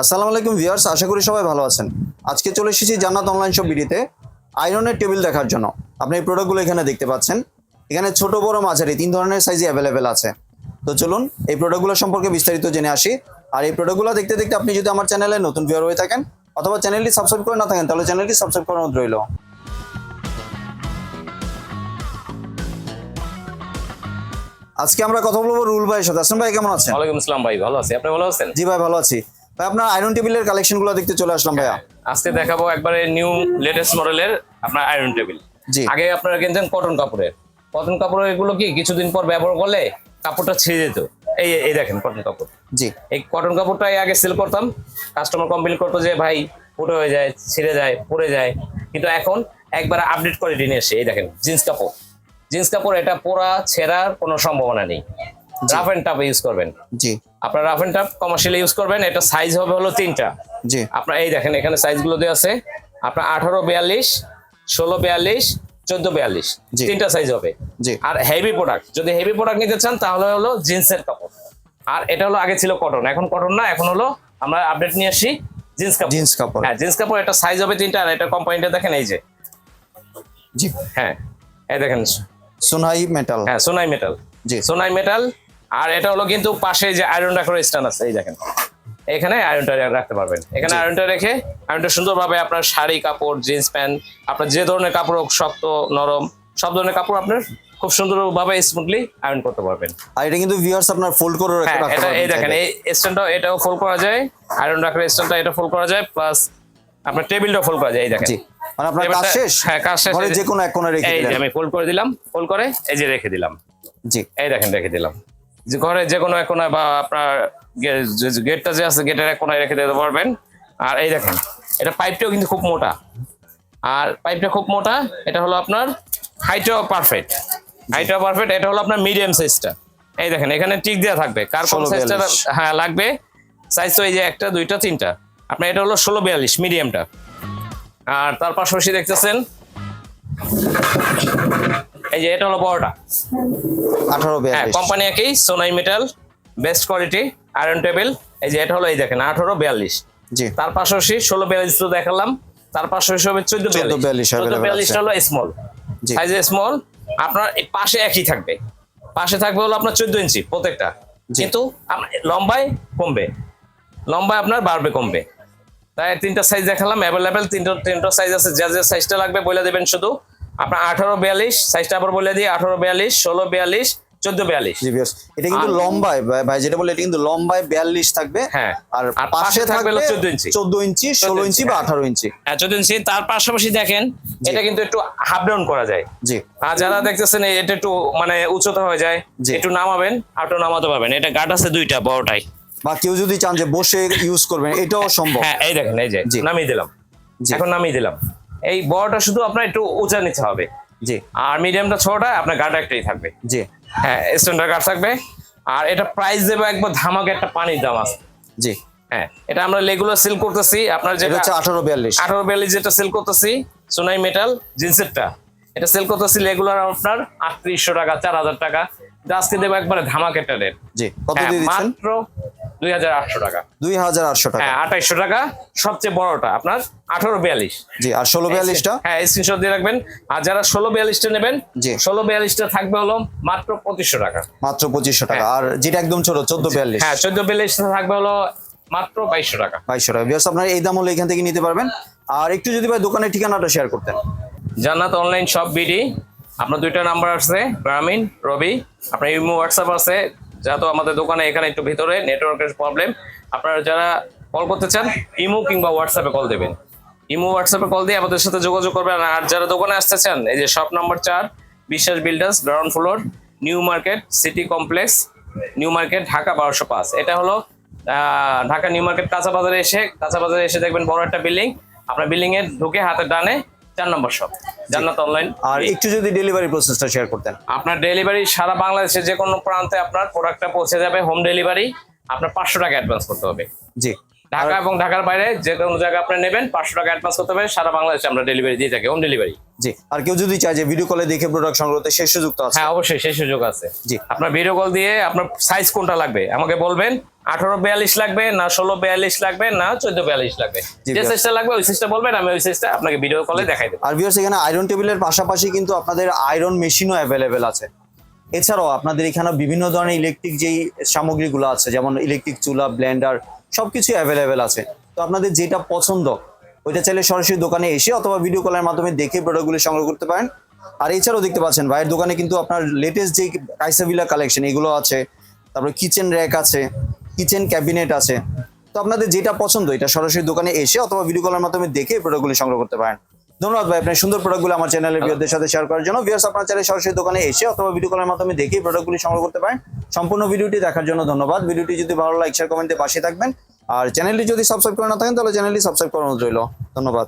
আসসালামু আলাইকুম ভিউয়ার্স আশা করি সবাই ভালো আছেন। আজকে চলে এসেছি জান্নাত অনলাইন শপ বিডিতে আয়রনের টেবিল দেখার জন্য। আপনি এই প্রোডাক্টগুলো এখানে দেখতে পাচ্ছেন। এখানে ছোট বড় মাঝারি তিন ধরনের সাইজে অ্যাভেলেবেল আছে। তো চলুন এই প্রোডাক্টগুলো সম্পর্কে বিস্তারিত জেনে আসি। আর এই প্রোডাক্টগুলো দেখতে দেখতে আপনি যদি আমার চ্যানেলে নতুন ভিউয়ার হয়ে থাকেন অথবা চ্যানেলটি সাবস্ক্রাইব করে না থাকেন তাহলে চ্যানেলটি সাবস্ক্রাইব করানো রইল। আজকে আমরা কথা বলব রুল ভাইয়ের সাথে। আসলাম ভাই কেমন আছেন? ওয়ালাইকুম আসসালাম ভাই ভালো আছি। আপনি ভালো আছেন? জি ভাই ভালো আছি। ভাই আপনার আয়রন টেবিলের কালেকশনগুলো দেখতে চলে আসলাম ভাইয়া। আজকে দেখাবো একবারে নিউ লেটেস্ট মডেলের আপনার আয়রন টেবিল জি। আগে আপনারা কিনতেন কটন কাপড়ের। কটন কাপড়ের এগুলো কি কিছুদিন পর ব্যবহার করলে কাপড়টা ছিঁড়ে যেত। এই এই দেখেন কটন কাপড়। জি। এই কটন কাপড়টাই আগে সেল করতাম। কাস্টমার কমপ্লেন করতো যে ভাই ফুটো হয়ে যায় ছিঁড়ে যায় পড়ে যায়। কিন্তু এখন একবার আপডেট করে নিয়ে এসে এই দেখেন জিন্স কাপড়। জিন্স কাপড় এটা পোড়া ছেঁড়ার কোনো সম্ভাবনা নেই। রাফ অ্যান্ড টাপ ইউজ করবেন। জি। আপনার rough and tough commercially use করবেন এটা সাইজ হবে হলো তিনটা। জি। আপনার এই দেখেন এখানে সাইজগুলো দেওয়া আছে। আপনার আঠারো বিয়াল্লিশ ষোলো বিয়াল্লিশ চোদ্দ বিয়াল্লিশ। তিনটা সাইজ হবে। জি। আর হেভি প্রোডাক্ট যদি হেভি প্রোডাক্ট নিতে চান তাহলে হলো জিন্সের কাপড়। আর এটা হলো আগে ছিল কটন এখন কটন না এখন হলো আমরা আপডেট নিয়ে আসি জিন্স কাপড়। জিন্স কাপড়। হ্যাঁ জিন্স কাপড় এটা সাইজ হবে তিনটা আর এটা কোম্পানিটা দেখেন এই যে। জি। হ্যাঁ এই দেখেন। সোনাই মেটাল হ্যাঁ সোনাই মেটাল জি। সোনাই মেটাল আর এটা হলো কিন্তু পাশে যে আয়রন রাখার স্ট্যান্ড আছে এই দেখেন। এখানে আয়রনটা রাখতে পারবেন। এখানে আয়রনটা রেখে আয়রনটা সুন্দরভাবে আপনার শাড়ি কাপড় জিন্স প্যান্ট আপনার যে ধরনের কাপড় হোক শক্ত নরম সব ধরনের কাপড় আপনার খুব সুন্দরভাবে স্মুথলি আয়রন করতে পারবেন। আর এটা কিন্তু ভিউয়ার্স আপনার ফোল্ড করে হ্যাঁ রাখতে এটা এই দেখেন। এই স্ট্যান্ডটাও এটাও ফোল্ড করা যায়। আয়রন রাখার স্ট্যান্ডটা এটা ফোল্ড করা যায় প্লাস আপনার টেবিলটাও ফোল্ড করা যায় এই দেখেন। জি। মানে আপনার কাজ শেষ? হ্যাঁ কাজ শেষ ঘরে যে কোনো এক কোণে রেখে দিলাম এই আমি ফোল্ড করে দিলাম ফোল্ড করে এই যে রেখে দিলাম। জি। এই দেখেন রেখে দিলাম। যে ঘরে যে কোনো এক কোনায় বা আপনার গেটটা যে আছে গেটের এক কোনায় রেখে দিতে পারবেন। আর এই দেখেন এটা পাইপটাও কিন্তু খুব মোটা। আর পাইপটা খুব মোটা এটা হলো আপনার হাইটও পারফেক্ট হাইটও পারফেক্ট এটা হলো আপনার মিডিয়াম সাইজটা এই দেখেন এখানে টিক দেওয়া থাকবে। কার কোন সাইজটা হ্যাঁ লাগবে? সাইজ তো এই যে একটা দুইটা তিনটা। আপনার এটা হলো ষোলো বিয়াল্লিশ মিডিয়ামটা আর তার পাশাপাশি দেখতেছেন এই যে এটা হলো বড়টা। আঠারো হ্যাঁ কোম্পানি একই Sonai metal best quality iron table এই যে এটা হলো এই দেখেন আঠারো বিয়াল্লিশ। জি। তার পাশাপাশি ষোলো বিয়াল্লিশ তো দেখালাম তার পাশাপাশি হবে চোদ্দ বিয়াল্লিশ। চোদ্দ বিয়াল্লিশটা। হলো স্মল। সাইজে স্মল আপনার পাশে একই থাকবে। পাশে থাকবে হলো আপনার চোদ্দ ইঞ্চি প্রত্যেকটা। কিন্তু লম্বায় কমবে। লম্বায় আপনার বাড়বে কমবে। তাই তিনটা সাইজ দেখালাম অ্যাভেলেবেল তিনটা তিনটা সাইজ আছে। যা যা সাইজটা লাগবে বলে দেবেন শুধু। আপনার আঠারো বিয়াল্লিশ সাইজটা আবার বলে দিই আঠারো বিয়াল্লিশ ষোলো বিয়াল্লিশ চোদ্দ বিয়াল্লিশ। এটা কিন্তু লম্বায় ভাই- যেটা বলে এটা কিন্তু লম্বায় বিয়াল্লিশ থাকবে। হ্যাঁ। আর পাশে থাকবে 14 ইঞ্চি। চোদ্দ ইঞ্চি ষোলো ইঞ্চি বা হ্যাঁ। আঠারো ইঞ্চি। হ্যাঁ চোদ্দ ইঞ্চি তার পাশাপাশি দেখেন এটা কিন্তু একটু হাফ ডাউন করা যায়। জি। আর যারা দেখতেছেন এটা একটু মানে উচ্চতা হয়ে যায়। একটু নামাবেন আর একটু নামাতে পারবেন। এটা গাট আছে দুইটা বড়টাই। বা কেউ যদি চান যে বসে ইউজ করবেন এটাও সম্ভব। হ্যাঁ এই দেখেন এই যে নামিয়ে দিলাম। এখন নামিয়ে দিলাম। এই বড়টা শুধু আপনার একটু উঁচা নিতে হবে। জি। আর মিডিয়ামটা ছোটটা আপনার গাট একটাই থাকবে। জি। হ্যাঁ স্ট্যান্ডার্ড গার্ড থাকবে। আর এটা প্রাইস দেবে একবার ধামাকে একটা পানির দাম আছে। জি। হ্যাঁ এটা আমরা রেগুলার সেল করতেছি। আপনার যেটা হচ্ছে আঠারো বিয়াল্লিশ। আঠারো বিয়াল্লিশ যেটা সেল করতেছি সোনাই মেটাল জিন্সেরটা। এটা সেল করতেছি রেগুলার আপনার আটত্রিশশো টাকা চার হাজার টাকা। আজকে দেবো একবারে একটা রেট জি কত হ্যাঁ, দিয়ে দিচ্ছেন? মাত্র দুই হাজার আটশো টাকা। দুই হাজার আটশো টাকা। হ্যাঁ আঠাইশশো টাকা। সবচেয়ে বড়টা আপনার আঠারো বিয়াল্লিশ। জি আর ষোলো বিয়াল্লিশটা? হ্যাঁ স্ক্রিনশট দিয়ে রাখবেন। আর যারা ষোলো বিয়াল্লিশটা নেবেন জি। ষোলো বিয়াল্লিশটা থাকবে হলো মাত্র পঁচিশশো টাকা। মাত্র পঁচিশশো টাকা। আর যেটা একদম ছোট চোদ্দ বিয়াল্লিশ। হ্যাঁ চোদ্দ বিয়াল্লিশটা থাকবে হলো মাত্র বাইশশো টাকা। বাইশশো টাকা। বিয়ার্স আপনার এই দাম হলে এখান থেকে নিতে পারবেন। আর একটু যদি ভাই দোকানের ঠিকানাটা শেয়ার করতেন। জান্নাত অনলাইন শপ বিডি আপনার দুইটা নাম্বার আছে গ্রামীণ রবি আপনার ইমো হোয়াটসঅ্যাপ আছে যেহেতু আমাদের দোকানে এখানে একটু ভিতরে নেটওয়ার্কের প্রবলেম আপনারা যারা কল করতে চান, ইমো কিংবা হোয়াটসঅ্যাপে কল দেবেন। ইমো হোয়াটসঅ্যাপে কল দিয়ে আমাদের সাথে যোগাযোগ করবেন। আর যারা দোকানে আসতে চান, এই যে শপ নাম্বার চার, Biswas builders ground floor new market city complex new market Dhaka বারোশো পাঁচ। এটা হলো ঢাকা নিউ মার্কেট কাঁচা বাজারে এসে কাঁচা বাজারে এসে দেখবেন বড় একটা বিল্ডিং আপনার বিল্ডিং এর ঢুকে হাতের ডানে চার নম্বর শপ জান্নাত অনলাইন আর একটু যদি ডেলিভারি প্রসেসটা শেয়ার করতেন। আপনার ডেলিভারি সারা বাংলাদেশে যে কোনো প্রান্তে আপনার প্রোডাক্টটা পৌঁছে যাবে হোম ডেলিভারি আপনার পাঁচশো টাকা অ্যাডভান্স করতে হবে। জি। ঢাকা এবং ঢাকার বাইরে যে কোনো জায়গায় আপনি নেবেন পাঁচশো টাকা অ্যাডভান্স করতে হবে সারা বাংলাদেশে আমরা ডেলিভারি দিয়ে থাকি হোম ডেলিভারি জি। আর কেউ যদি চায় যে ভিডিও কলে দেখে প্রোডাক্ট সংগ্রহতে শেষ সুযোগ তো আছে। হ্যাঁ অবশ্যই সেই সুযোগ আছে। জি। আপনার ভিডিও কল দিয়ে আপনার সাইজ কোনটা লাগবে আমাকে বলবেন আঠারো বিয়াল্লিশ লাগবে না ষোলো বিয়াল্লিশ লাগবে না চোদ্দ বিয়াল্লিশ লাগবে। যে সাইজটা লাগবে ওই সাইজটা বলবেন আমি ওই সাইজটা আপনাকে ভিডিও কলে দেখাই দেবো। আর ভিউয়ার্স এখানে আয়রন টেবিলের পাশাপাশি কিন্তু আপনাদের আয়রন মেশিনও অ্যাভেলেবেল আছে। এছাড়াও আপনাদের এখানে বিভিন্ন ধরনের ইলেকট্রিক যেই সামগ্রীগুলো আছে যেমন ইলেকট্রিক চুলা ব্লেন্ডার সবকিছু অ্যাভেলেবেল আছে। তো আপনাদের যেটা পছন্দ ওইটা চাইলে সরাসরি দোকানে এসে অথবা ভিডিও কলের মাধ্যমে দেখে প্রোডাক্টগুলি সংগ্রহ করতে পারেন। আর এছাড়াও দেখতে পাচ্ছেন ভাইয়ের দোকানে কিন্তু আপনার লেটেস্ট যে কাইসাভিলা কালেকশন এগুলো আছে। তারপরে কিচেন র্যাক আছে। কিচেন ক্যাবিনেট আছে। তো আপনাদের যেটা পছন্দ এটা সরাসরি দোকানে এসে অথবা ভিডিও কলের মাধ্যমে দেখে প্রোডাক্টগুলি সংগ্রহ করতে পারেন। ধন্যবাদ ভাই আপনার সুন্দর প্রোডাক্টগুলো আমার চ্যানেলের ভিউয়ারদের সাথে শেয়ার করার জন্য। ভিউয়ার্স আপনার চ্যানেল সরাসরি দোকানে এসে অথবা ভিডিও কলের মাধ্যমে দেখে প্রোডাক্টগুলি সংগ্রহ করতে পারেন। সম্পূর্ণ ভিডিওটি দেখার জন্য ধন্যবাদ। ভিডিওটি যদি ভালো লাইক শেয়ার কমেন্টে পাশে থাকবেন। আর চ্যানেলটি যদি সাবস্ক্রাইব করে না থাকেন তাহলে চ্যানেলটি সাবস্ক্রাইব করানো রইল। ধন্যবাদ।